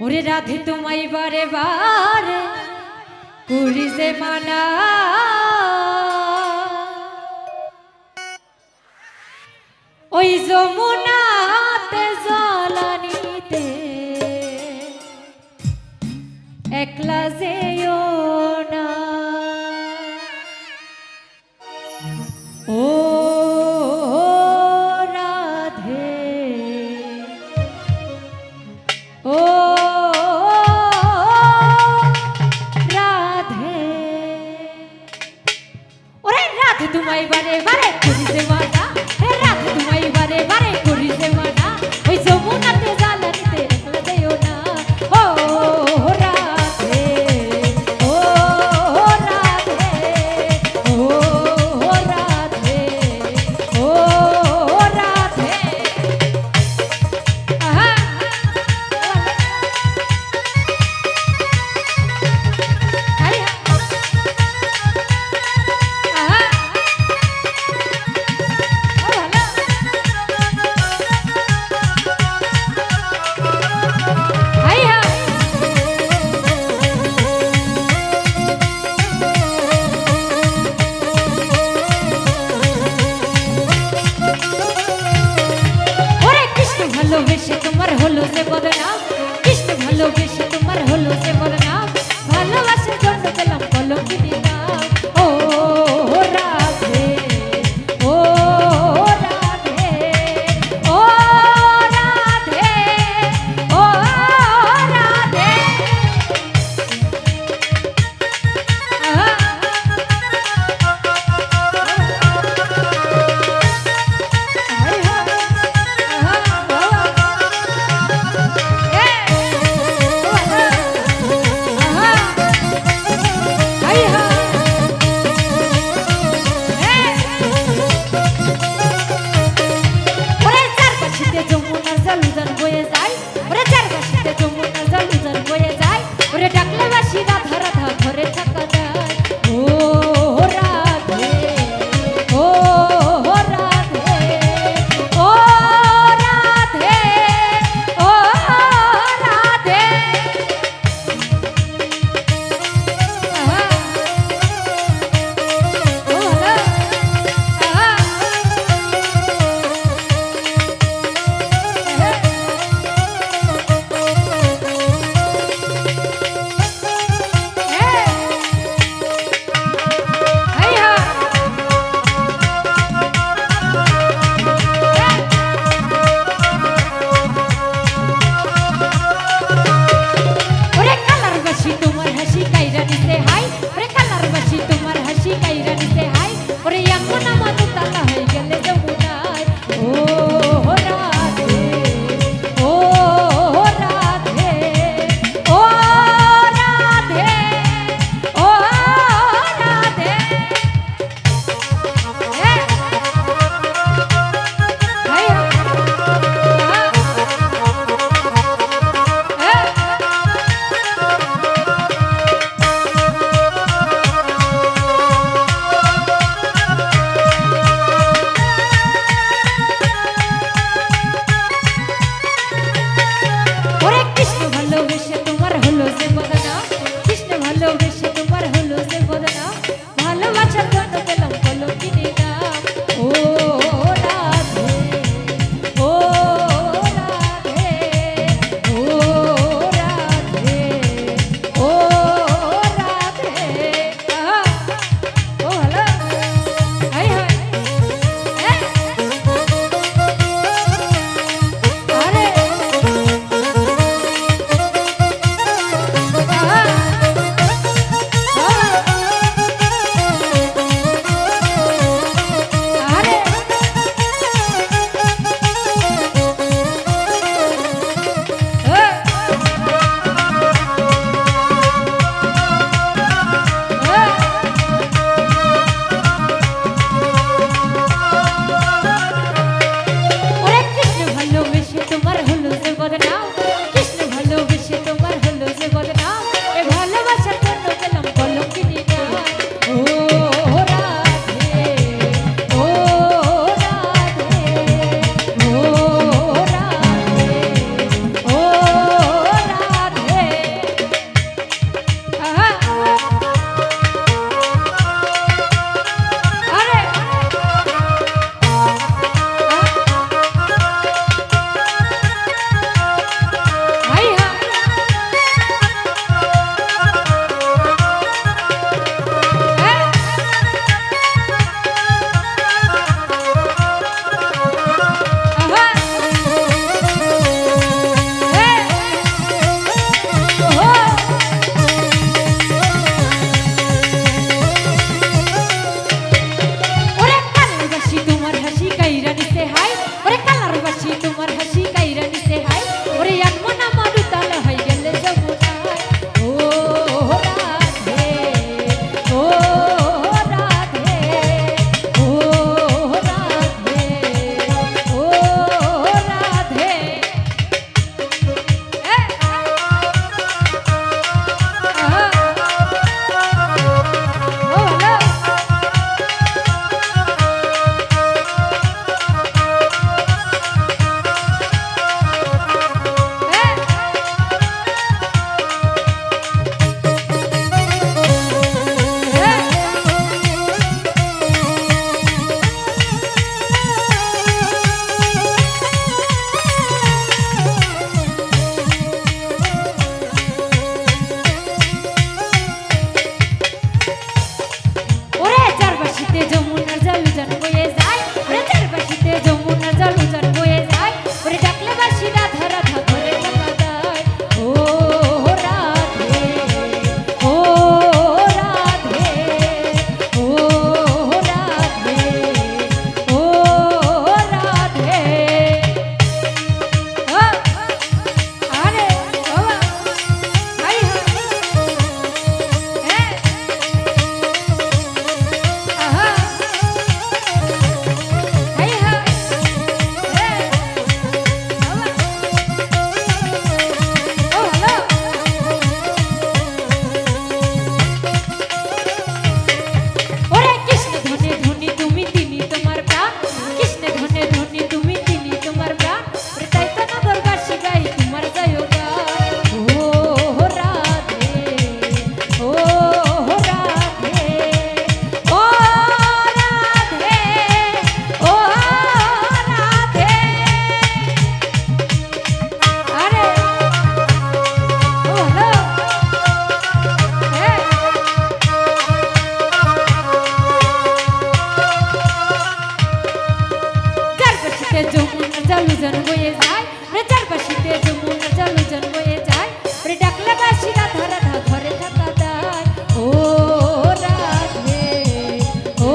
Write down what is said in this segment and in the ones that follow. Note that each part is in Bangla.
ওরে রাধে তোমায় বারে বারে পুরি যে মানা ওই যমুনাতে জলানিতে একলা যে você poderá জালু জন বয়ে যায়। রে চারপাশিতে যমুনা জালু জন বয়ে যায়। রে ডাকলা বাসি রাধা রাধা ঘরে থাকা দায় ও রাধে, ও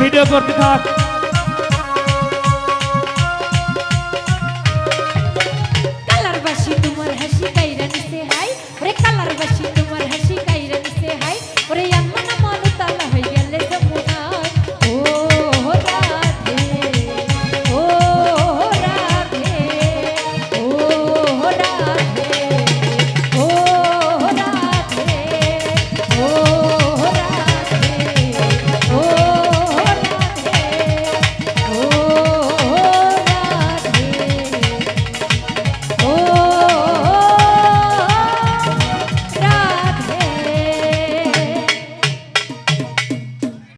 ভিডিও করতে থাক।